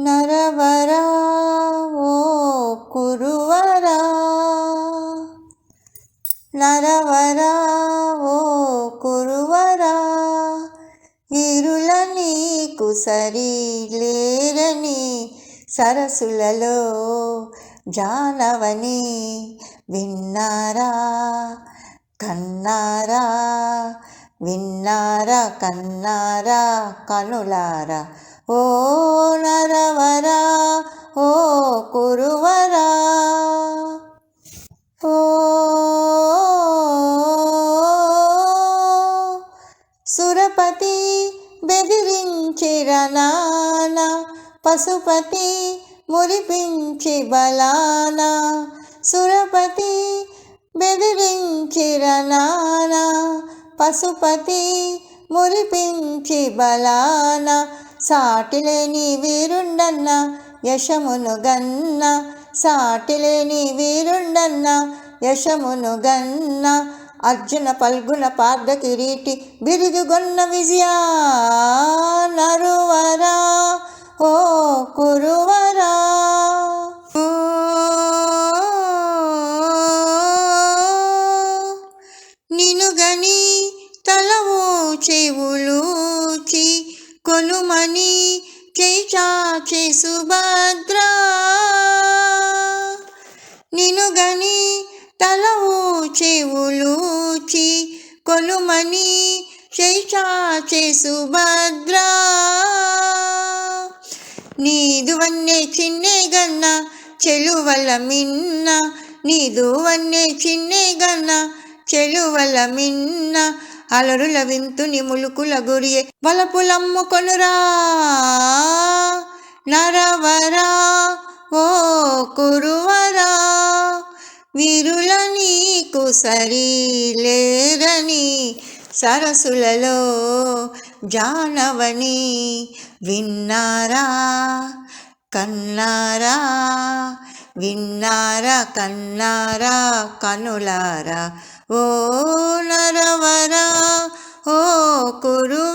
నరవరా ఓ కురువరా. నరవరా ఓ కురువరా. వీరుల నీకు సరి లేరని సరసులలో జానవని విన్నారా కన్నారా విన్నారా కన్నారా కనులారా. ఓ నరవరా ఓ కురువరా. ఓ సురపతి బెదిరించిరనాన పశుపతి మురిపించి బలాన. సురపతి బెదిరించిరనాన పశుపతి మురిపించి బలానా. సాటిలేని వీరుండన్న యశమును గన్న. సాటిలేని వీరుండన్న యశమును గన్న. అర్జున పల్గుణ పార్థ కిరీటి బిరుదుగొన్న విజయా నరువరా. ఓ కురువరా. ఓ నినుగని తలవో చెవులు కొలుమని చేచాచి సుభద్రా. నినుగని తల చెవులూచి కొలుమని చేచాచి సుభద్రా. నీదు వన్నే చిన్నే గన్న చెలువల మిన్న. నీదు వన్నే చిన్నే గన్న చెలువల మిన్న. అలరుల వింతుని ములుకుల గురియే వలపులమ్ము కొనురా నరవరా ఓ కురువరా వీరుల నీకు సరిలేరని సరసులలో జానవని విన్నారా కన్నారా విన్నారా కన్నారా కనులారా ఓ నరవరా ఓ కురువరా